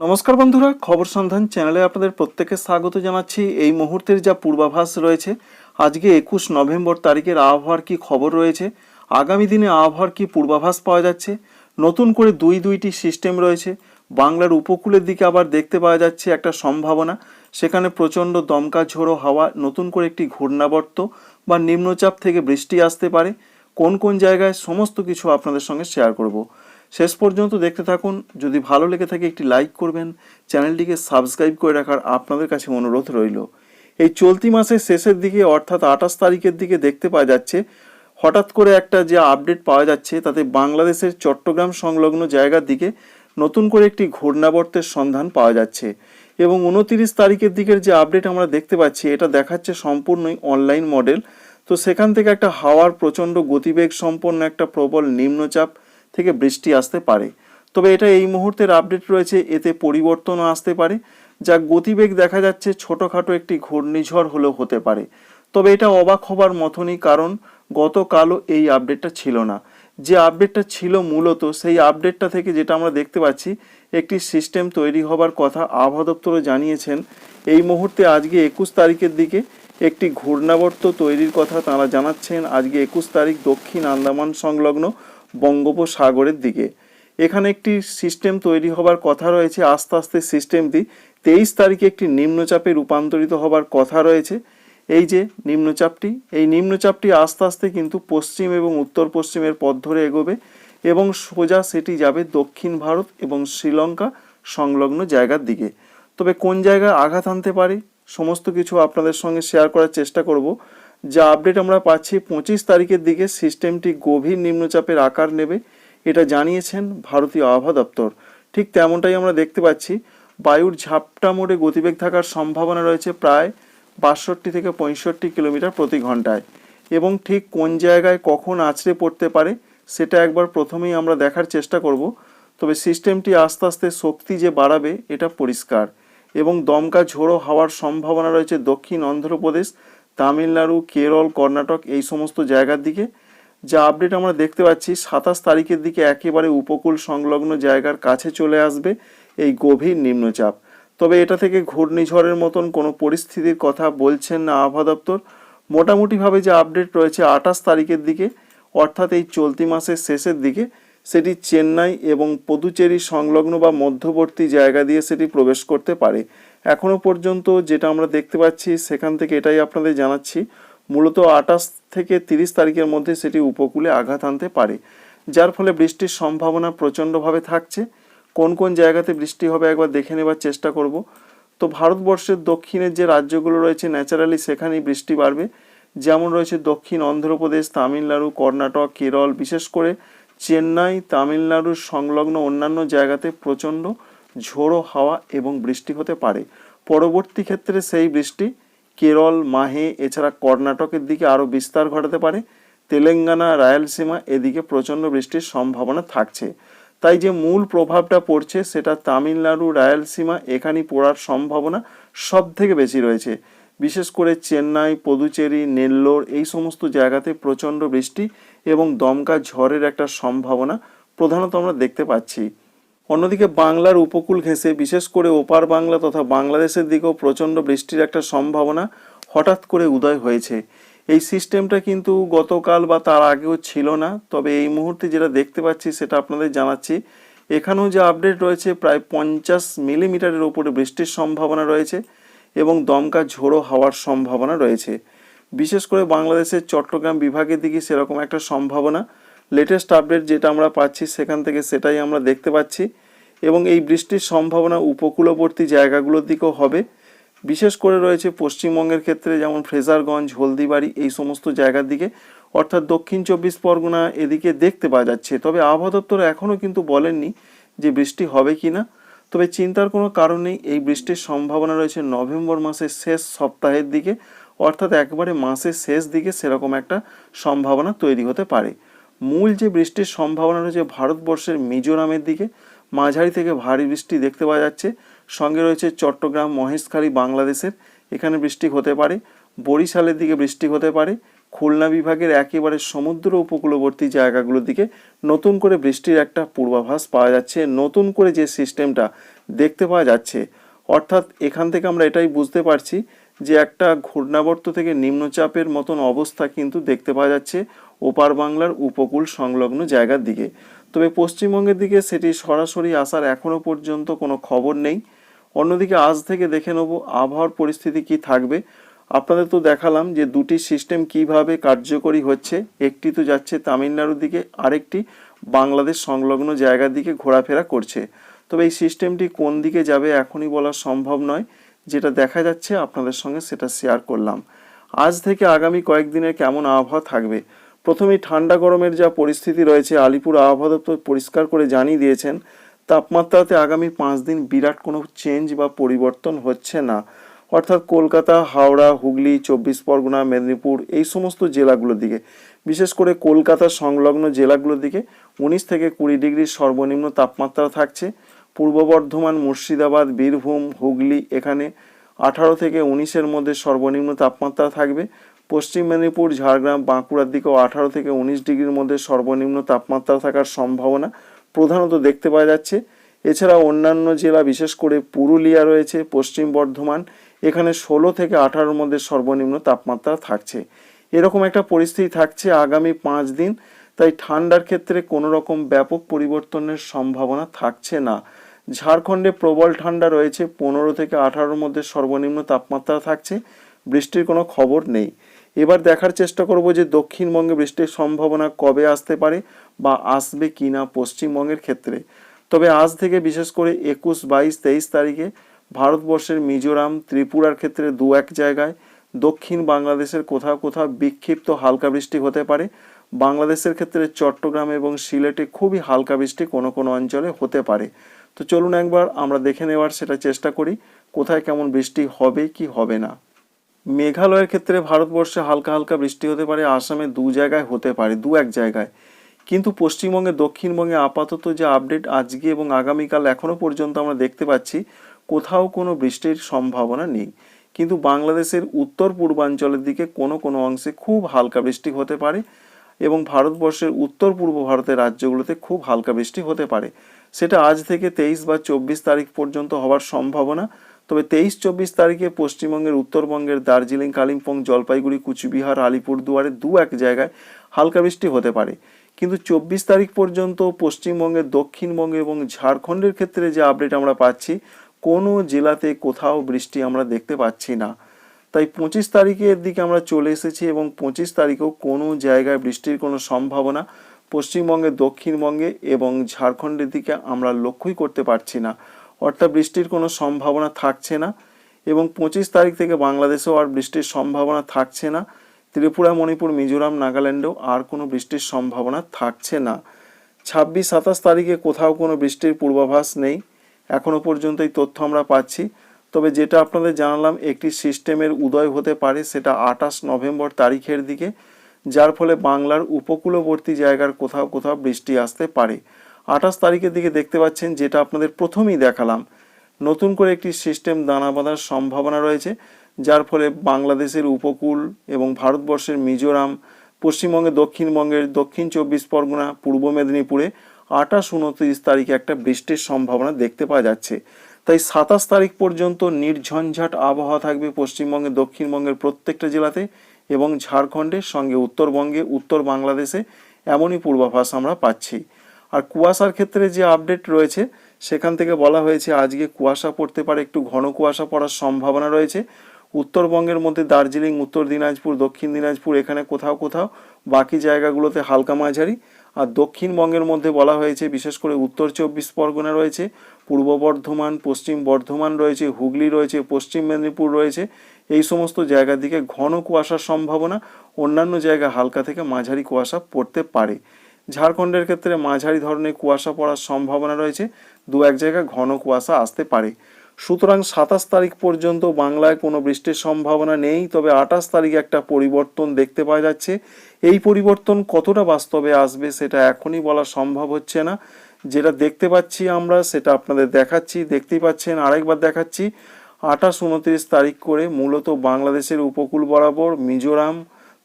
নমস্কার বন্ধুরা, খবর সন্ধান চ্যানেলে আপনাদের প্রত্যেককে স্বাগত জানাচ্ছি। এই মুহূর্তের যা পূর্বাভাস রয়েছে, আজকে একুশ নভেম্বর তারিখের আবহাওয়ার কি খবর রয়েছে, আগামী দিনে আবহাওয়ার কি পূর্বাভাস পাওয়া যাচ্ছে, নতুন করে দুই দুইটি সিস্টেম রয়েছে, বাংলার উপকূলের দিকে আবার দেখতে পাওয়া যাচ্ছে একটা সম্ভাবনা, সেখানে প্রচণ্ড দমকা ঝোড়ো হাওয়া, নতুন করে একটি ঘূর্ণাবর্ত বা নিম্নচাপ থেকে বৃষ্টি আসতে পারে, কোন কোন জায়গায় সমস্ত কিছু আপনাদের সঙ্গে শেয়ার করব। শেষ পর্যন্ত দেখতে থাকুন। যদি ভালো লেগে থাকে একটি লাইক করবেন। চ্যানেলটিকে সাবস্ক্রাইব করে রাখার আপনাদের কাছে অনুরোধ রইল। এই চলতি মাসের শেষের দিকে, অর্থাৎ আঠাশ তারিখের দিকে দেখতে পাওয়া যাচ্ছে, হঠাৎ করে একটা যে আপডেট পাওয়া যাচ্ছে, তাতে বাংলাদেশের চট্টগ্রাম সংলগ্ন জায়গার দিকে নতুন করে একটি ঘূর্ণাবর্তের সন্ধান পাওয়া যাচ্ছে এবং উনতিরিশ তারিখের দিকের যে আপডেট আমরা দেখতে পাচ্ছি, এটা দেখাচ্ছে সম্পূর্ণই অনলাইন মডেল তো সেখান থেকে একটা হাওয়ার প্রচণ্ড গতিবেগ সম্পন্ন একটা প্রবল নিম্নচাপ থেকে বৃষ্টি আসতে পারে। তবে এটা এই মুহূর্তের আপডেট রয়েছে, এতে পরিবর্তনও আসতে পারে, যা গতিবেগ দেখা যাচ্ছে ছোটোখাটো একটি ঘূর্ণিঝড় হলেও হতে পারে। তবে এটা অবাক হবার মতনই, কারণ গতকালও এই আপডেটটা ছিল না। যে আপডেটটা ছিল মূলত, সেই আপডেটটা থেকে যেটা আমরা দেখতে পাচ্ছি, একটি সিস্টেম তৈরি হবার কথা আবহাওয়া দপ্তরও জানিয়েছেন, এই মুহূর্তে আজকে একুশ তারিখের দিকে একটি ঘূর্ণাবর্ত তৈরির কথা তারা জানাচ্ছেন। আজকে একুশ তারিখ দক্ষিণ আন্দামান সংলগ্ন বঙ্গোপসাগরের দিকে। এখানে একটি সিস্টেম তৈরি হবার কথা রয়েছে। আস্তে আস্তে সিস্টেমটি তেইশ তারিখে একটি নিম্নচাপে রূপান্তরিত হবার কথা রয়েছে। এই যে নিম্নচাপটি, এই নিম্নচাপটি আস্তে আস্তে কিন্তু পশ্চিম এবং উত্তর পশ্চিমের পথ ধরে এগোবে এবং সোজা সেটি যাবে দক্ষিণ ভারত এবং শ্রীলঙ্কা সংলগ্ন জায়গার দিকে। তবে কোন জায়গায় আঘাত আনতে পারে, সমস্ত কিছু আপনাদের সঙ্গে শেয়ার করার চেষ্টা করব। যা আপডেট আমরা পাচ্ছি পঁচিশ তারিখের দিকে সিস্টেমটি গভীর নিম্নচাপের আকার নেবে, এটা জানিয়েছেন ভারতীয় আবহাওয়া দপ্তর। ঠিক তেমনটাই আমরা দেখতে পাচ্ছি, বায়ুর ঝাপটা মোড়ে গতিবেগ থাকার সম্ভাবনা রয়েছে প্রায় বাষট্টি থেকে পঁয়ষট্টি কিলোমিটার প্রতি ঘন্টায়। এবং ঠিক কোন জায়গায় কখন আছড়ে পড়তে পারে, সেটা একবার প্রথমেই আমরা দেখার চেষ্টা করব। তবে সিস্টেমটি আস্তে আস্তে শক্তি যে বাড়াবে, এটা পরিষ্কার। এবং দমকা ঝোড়ো হওয়ার সম্ভাবনা রয়েছে দক্ষিণ অন্ধ্রপ্রদেশ তামিলনাড়ু, কেরল, কর্ণাটক এই সমস্ত জায়গার দিকে। যা আপডেট আমরা দেখতে পাচ্ছি, সাতাশ তারিখের দিকে একেবারে উপকূল সংলগ্ন জায়গার কাছে চলে আসবে এই গভীর নিম্নচাপ। তবে এটা থেকে ঘূর্ণিঝড়ের মতন কোনো পরিস্থিতির কথা বলছেন না আবহাওয়া দপ্তর। মোটামুটিভাবে যে আপডেট রয়েছে আঠাশ তারিখের দিকে, অর্থাৎ এই চলতি মাসের শেষের দিকে সেটি চেন্নাই এবং পদুচেরি সংলগ্ন বা মধ্যবর্তী জায়গা দিয়ে সেটি প্রবেশ করতে পারে। এখনও পর্যন্ত যেটা আমরা দেখতে পাচ্ছি, সেখান থেকে এটাই আপনাদের জানাচ্ছি। মূলত আঠাশ থেকে তিরিশ তারিখের মধ্যে সেটি উপকূলে আঘাত আনতে পারে, যার ফলে বৃষ্টির সম্ভাবনা প্রচণ্ডভাবে থাকছে। কোন কোন জায়গাতে বৃষ্টি হবে একবার দেখে নেবার চেষ্টা করব। তো ভারতবর্ষের দক্ষিণের যে রাজ্যগুলো রয়েছে, ন্যাচারালি সেখানেই বৃষ্টি বাড়বে। যেমন রয়েছে দক্ষিণ অন্ধ্রপ্রদেশ, তামিলনাড়ু, কর্ণাটক, কেরল, বিশেষ করে চেন্নাই তামিলনাড়ুর সংলগ্ন অন্যান্য জায়গাতে প্রচণ্ড ঝোড়ো হাওয়া এবং বৃষ্টি হতে পারে। পরবর্তী ক্ষেত্রে সেই বৃষ্টি কেরল, মাহে, এছাড়া কর্ণাটকের দিকে আরও বিস্তার ঘটাতে পারে। তেলেঙ্গানা, রায়ালসীমা এদিকে প্রচণ্ড বৃষ্টির সম্ভাবনা থাকছে। তাই যে মূল প্রভাবটা পড়ছে, সেটা তামিলনাড়ু, রায়ালসীমা এখানেই পড়ার সম্ভাবনা সব থেকে বেশি রয়েছে। বিশেষ করে চেন্নাই, পদুচেরি, নেল্লোর এই সমস্ত জায়গাতে প্রচণ্ড বৃষ্টি এবং দমকা ঝড়ের একটা সম্ভাবনা প্রধানত আমরা দেখতে পাচ্ছি। অন্যদিকে বাংলার উপকূল ঘেঁষে, বিশেষ করে ওপার বাংলা তথা বাংলাদেশের দিকেও প্রচণ্ড বৃষ্টির একটা সম্ভাবনা হঠাৎ করে উদয় হয়েছে। এই সিস্টেমটা কিন্তু গতকাল বা তার আগেও ছিল না, তবে এই মুহূর্তে যেটা দেখতে পাচ্ছি সেটা আপনাদের জানাচ্ছি, এখানেও যে আপডেট রয়েছে, প্রায় পঞ্চাশ মিলিমিটারের ওপরে বৃষ্টির সম্ভাবনা রয়েছে। এবং দমকা ঝোড়ো হওয়ার সম্ভাবনা রয়েছে। বিশেষ করে বাংলাদেশের চট্টগ্রাম বিভাগের দিকে সেরকম একটা সম্ভাবনা। লেটেস্ট আপডেট যেটা আমরা পাচ্ছি সেখান থেকে সেটাই আমরা দেখতে পাচ্ছি। এবং এই বৃষ্টির সম্ভাবনা উপকূলবর্তী জায়গাগুলোর দিকেও হবে। বিশেষ করে রয়েছে পশ্চিমবঙ্গের ক্ষেত্রে যেমন ফ্রেজারগঞ্জ, হলদিবাড়ি এই সমস্ত জায়গার দিকে। অর্থাৎ দক্ষিণ চব্বিশ পরগনা এদিকে দেখতে পাওয়া যাচ্ছে। তবে আবহাওয়া দপ্তর এখনও কিন্তু বলেননি যে বৃষ্টি হবে কি না তবে চিন্তার কোনো কারণ নেই, এই বৃষ্টির সম্ভাবনা রয়েছে নভেম্বর মাসের শেষ সপ্তাহের দিকে, অর্থাৎ একবারে মাসের শেষ দিকে সেরকম একটা সম্ভাবনা তৈরি হতে পারে। মূল যে বৃষ্টির সম্ভাবনা রয়েছে ভারতবর্ষের মিজোরামের দিকে, মাঝারি থেকে ভারী বৃষ্টি দেখতে পাওয়া যাচ্ছে। সঙ্গে রয়েছে চট্টগ্রাম, মহেশখালী, বাংলাদেশের, এখানে বৃষ্টি হতে পারে। বরিশালের দিকে বৃষ্টি হতে পারে। খুলনা বিভাগের একেবারে সমুদ্র উপকূলবর্তী জায়গাগুলোর দিকে নতুন করে বৃষ্টির একটা পূর্বাভাস পাওয়া যাচ্ছে, নতুন করে যে সিস্টেমটা দেখতে পাওয়া যাচ্ছে। অর্থাৎ এখান থেকে আমরা এটাই বুঝতে পারছি যে একটা ঘূর্ণাবর্ত থেকে নিম্নচাপের মতন অবস্থা কিন্তু দেখতে পাওয়া যাচ্ছে ওপার বাংলার উপকূল সংলগ্ন জায়গার দিকে। তবে পশ্চিমবঙ্গের দিকে সেটি সরাসরি আসার এখনও পর্যন্ত কোনো খবর নেই। অন্যদিকে আজ থেকে দেখে নেব আবহাওয়ার পরিস্থিতি কি থাকবে। আপনাদের তো দেখালাম যে দুটি সিস্টেম কীভাবে কার্যকরী হচ্ছে। একটি তো যাচ্ছে তামিলনাড়ুর দিকে, আরেকটি বাংলাদেশ সংলগ্ন জায়গার দিকে ঘোরাফেরা করছে। তবে এই সিস্টেমটি কোন দিকে যাবে এখনই বলা সম্ভব নয়। যেটা দেখা যাচ্ছে, আপনাদের সঙ্গে সেটা শেয়ার করলাম। আজ থেকে আগামী কয়েকদিনের কেমন আবহাওয়া থাকবে? প্রথমেই ঠান্ডা গরমের যা পরিস্থিতি রয়েছে, আলিপুর আবহাওয়া দপ্তর পরিষ্কার করে জানিয়ে দিয়েছেন, তাপমাত্রাতে আগামী পাঁচ দিন বিরাট কোনো চেঞ্জ বা পরিবর্তন হচ্ছে না। অর্থাৎ কলকাতা, হাওড়া, হুগলি, চব্বিশ পরগনা, মেদিনীপুর, এই সমস্ত জেলাগুলোর দিকে। বিশেষ করে কলকাতা সংলগ্ন জেলাগুলোর দিকে উনিশ থেকে কুড়ি ডিগ্রি সর্বনিম্ন তাপমাত্রা থাকছে। পূর্ব বর্ধমান, মুর্শিদাবাদ, বীরভূম, হুগলি এখানে আঠারো থেকে উনিশের মধ্যে সর্বনিম্ন তাপমাত্রা থাকবে। পশ্চিম মেদিনীপুর, ঝাড়গ্রাম, বাঁকুড়ার দিকেও আঠারো থেকে উনিশ ডিগ্রির মধ্যে সর্বনিম্ন তাপমাত্রা থাকার সম্ভাবনা প্রধানত দেখতে পাওয়া যাচ্ছে। এছাড়া অন্যান্য জেলা, বিশেষ করে পুরুলিয়া রয়েছে, পশ্চিম বর্ধমান এখানে ষোলো থেকে আঠারোর মধ্যে সর্বনিম্ন তাপমাত্রা থাকছে। এরকম একটা পরিস্থিতি থাকছে আগামী পাঁচ দিন, তাই ঠান্ডার ক্ষেত্রে কোনো রকম ব্যাপক পরিবর্তনের সম্ভাবনা থাকছে না। ঝাড়খণ্ডে প্রবল ঠান্ডা রয়েছে, পনেরো থেকে আঠারোর মধ্যে সর্বনিম্ন তাপমাত্রা থাকছে, বৃষ্টির কোনো খবর নেই। এবার দেখার চেষ্টা করব যে দক্ষিণবঙ্গে বৃষ্টির সম্ভাবনা কবে আসতে পারে বা আসবে কি না পশ্চিমবঙ্গের ক্ষেত্রে। তবে আজ থেকে বিশেষ করে একুশ, বাইশ, তেইশ তারিখে ভারতবর্ষের মিজোরাম, ত্রিপুরার ক্ষেত্রে দু এক জায়গায়, দক্ষিণ বাংলাদেশের কোথাও কোথাও বিক্ষিপ্ত হালকা বৃষ্টি হতে পারে। বাংলাদেশের ক্ষেত্রে চট্টগ্রাম এবং সিলেটে খুবই হালকা বৃষ্টি কোনো কোনো অঞ্চলে হতে পারে। তো চলুন একবার আমরা দেখে নেওয়ার সেটা চেষ্টা করি, কোথায় কেমন বৃষ্টি হবে কি হবে না। মেঘালয়ের ক্ষেত্রে ভারতবর্ষে হালকা হালকা বৃষ্টি হতে পারে, আসামে দু জায়গায় হতে পারে, দু এক জায়গায়। কিন্তু পশ্চিমবঙ্গে, দক্ষিণবঙ্গে আপাতত যে আপডেট আজকে এবং আগামীকাল এখনও পর্যন্ত আমরা দেখতে পাচ্ছি কোথাও কোনো বৃষ্টির সম্ভাবনা নেই। কিন্তু বাংলাদেশের উত্তর পূর্বাঞ্চলের দিকে কোনো কোনো অংশে খুব হালকা বৃষ্টি হতে পারে এবং ভারতবর্ষের উত্তর পূর্ব ভারতের রাজ্যগুলোতে খুব হালকা বৃষ্টি হতে পারে। সেটা আজ থেকে তেইশ বা চব্বিশ তারিখ পর্যন্ত হওয়ার সম্ভাবনা। তবে তেইশ, চব্বিশ তারিখে পশ্চিমবঙ্গের, উত্তরবঙ্গের দার্জিলিং, কালিম্পং, জলপাইগুড়ি, কুচবিহার, আলিপুরদুয়ারে দু এক জায়গায় হালকা বৃষ্টি হতে পারে। কিন্তু চব্বিশ তারিখ পর্যন্ত পশ্চিমবঙ্গের, দক্ষিণবঙ্গে এবং ঝাড়খণ্ডের ক্ষেত্রে যে আপডেট আমরা পাচ্ছি কোনো জেলাতে কোথাও বৃষ্টি আমরা দেখতে পাচ্ছি না। তাই পঁচিশ তারিখের দিকে আমরা চলে এসেছি এবং পঁচিশ তারিখেও কোনো জায়গায় বৃষ্টির কোনো সম্ভাবনা পশ্চিমবঙ্গে, দক্ষিণবঙ্গে এবং ঝাড়খণ্ডের দিকে আমরা লক্ষ্যই করতে পারছি না। অর্থাৎ বৃষ্টির কোনো সম্ভাবনা থাকছে না এবং পঁচিশ তারিখ থেকে বাংলাদেশেও আর বৃষ্টির সম্ভাবনা থাকছে না। ত্রিপুরা, মণিপুর, মিজোরাম, নাগাল্যান্ডেও আর কোনো বৃষ্টির সম্ভাবনা থাকছে না। ছাব্বিশ, সাতাশ তারিখে কোথাও কোনো বৃষ্টির পূর্বাভাস নেই। এখনও পর্যন্ত এই তথ্য আমরা পাচ্ছি। তবে যেটা আপনাদের জানালাম, একটি সিস্টেমের উদয় হতে পারে সেটা আঠাশ নভেম্বর তারিখের দিকে, যার ফলে বাংলার উপকূলবর্তী জায়গার কোথাও কোথাও বৃষ্টি আসতে পারে। আঠাশ তারিখের দিকে দেখতে পাচ্ছেন যেটা আপনাদের প্রথমেই দেখালাম। নতুন করে একটি সিস্টেম দানা বাঁধার সম্ভাবনা রয়েছে, যার ফলে বাংলাদেশের উপকূল এবং ভারতবর্ষের মিজোরাম পশ্চিমবঙ্গে দক্ষিণবঙ্গের দক্ষিণ চব্বিশ পরগনা, পূর্ব মেদিনীপুরে আঠাশ উনত্রিশ তারিখে একটা বৃষ্টির সম্ভাবনা দেখতে পাওয়া যাচ্ছে। তাই সাতাশ তারিখ পর্যন্ত নির্ঝঞ্ঝাট আবহাওয়া থাকবে পশ্চিমবঙ্গে, দক্ষিণবঙ্গের প্রত্যেকটা জেলাতে এবং ঝাড়খণ্ডের সঙ্গে উত্তরবঙ্গে, উত্তর বাংলাদেশে এমনই পূর্বাভাস আমরা পাচ্ছি। আর কুয়াশার ক্ষেত্রে যে আপডেট রয়েছে, সেখান থেকে বলা হয়েছে আজকে কুয়াশা পড়তে পারে, একটু ঘন কুয়াশা পড়ার সম্ভাবনা রয়েছে। উত্তরবঙ্গের মধ্যে দার্জিলিং, উত্তর দিনাজপুর, দক্ষিণ দিনাজপুর, এখানে কোথাও কোথাও বাকি জায়গাগুলোতে হালকা মাঝারি। আর দক্ষিণবঙ্গের মধ্যে বলা হয়েছে, বিশেষ করে উত্তর চব্বিশ পরগনা রয়েছে, পূর্ব বর্ধমান, পশ্চিম বর্ধমান রয়েছে, হুগলি রয়েছে, পশ্চিম মেদিনীপুর রয়েছে। এই সমস্ত জায়গার দিকে ঘন কুয়াশার সম্ভাবনা, অন্যান্য জায়গা হালকা থেকে মাঝারি কুয়াশা পড়তে পারে। ঝাড়খণ্ডের ক্ষেত্রে মাঝারি ধরনের কুয়াশা পড়ার সম্ভাবনা রয়েছে দু এক জায়গায় ঘন কুয়াশা আসতে পারে। সুতরাং সাতাশ তারিখ পর্যন্ত বাংলায় কোনো বৃষ্টির সম্ভাবনা নেই, তবে আঠাশ তারিখে একটা পরিবর্তন দেখতে পাওয়া যাচ্ছে। এই পরিবর্তন কতটা বাস্তবে আসবে সেটা এখনই বলা সম্ভব হচ্ছে না। যেটা দেখতে পাচ্ছি আমরা, সেটা আপনাদের দেখাচ্ছি, দেখতেই পাচ্ছেন, আরেকবার দেখাচ্ছি। আঠাশ উনত্রিশ তারিখ করে মূলত বাংলাদেশের উপকূল বরাবর মিজোরাম,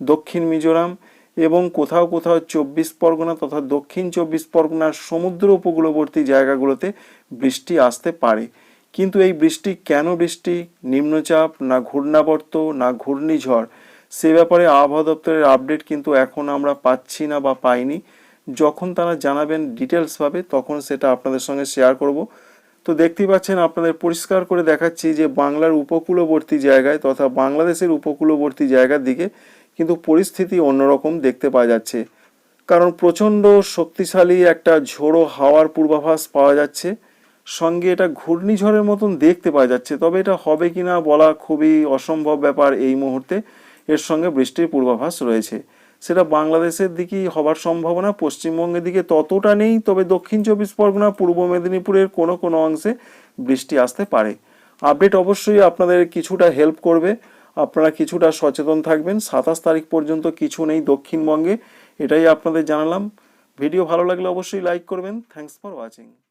দক্ষিণ মিজোরাম এবং কোথাও কোথাও চব্বিশ পরগনা তথা দক্ষিণ চব্বিশ পরগনার সমুদ্র উপকূলবর্তী জায়গাগুলোতে বৃষ্টি আসতে পারে। কিন্তু এই বৃষ্টি কেন বৃষ্টি? নিম্নচাপ, না ঘূর্ণাবর্ত, না ঘূর্ণিঝড়? সে ব্যাপারে আবহাওয়া দপ্তরের আপডেট কিন্তু এখন আমরা পাচ্ছি না বা পাইনি। যখন তারা জানাবেন ডিটেলসভাবে তখন সেটা আপনাদের সঙ্গে শেয়ার করব। তো দেখতেই পাচ্ছেন, আপনাদের পরিষ্কার করে দেখাচ্ছি যে বাংলার উপকূলবর্তী জায়গায় তথা বাংলাদেশের উপকূলবর্তী জায়গার দিকে কিন্তু পরিস্থিতি অন্যরকম দেখতে পাওয়া যাচ্ছে। কারণ প্রচণ্ড শক্তিশালী একটা ঝোড়ো হাওয়ার পূর্বাভাস পাওয়া যাচ্ছে। সঙ্গে এটা ঘূর্ণিঝড়ের মতন দেখতে পাওয়া যাচ্ছে। তবে এটা হবে কিনা বলা খুবই অসম্ভব ব্যাপার এই মুহূর্তে। এর সঙ্গে বৃষ্টির পূর্বাভাস রয়েছে। সেটা বাংলাদেশের দিকেই হবার সম্ভাবনা, পশ্চিমবঙ্গের দিকে ততটা নেই, তবে দক্ষিণ চব্বিশ পরগনা, পূর্ব মেদিনীপুরের কোনো কোনো অংশে বৃষ্টি আসতে পারে। আপডেট অবশ্যই আপনাদের কিছুটা হেল্প করবে। আপনারা কিছুটা সচেতন থাকবেন। সাতাশ তারিখ পর্যন্ত কিছু নেই দক্ষিণবঙ্গে। এটাই আপনাদের জানালাম। ভিডিও ভালো লাগলে অবশ্যই লাইক করবেন। Thanks for watching.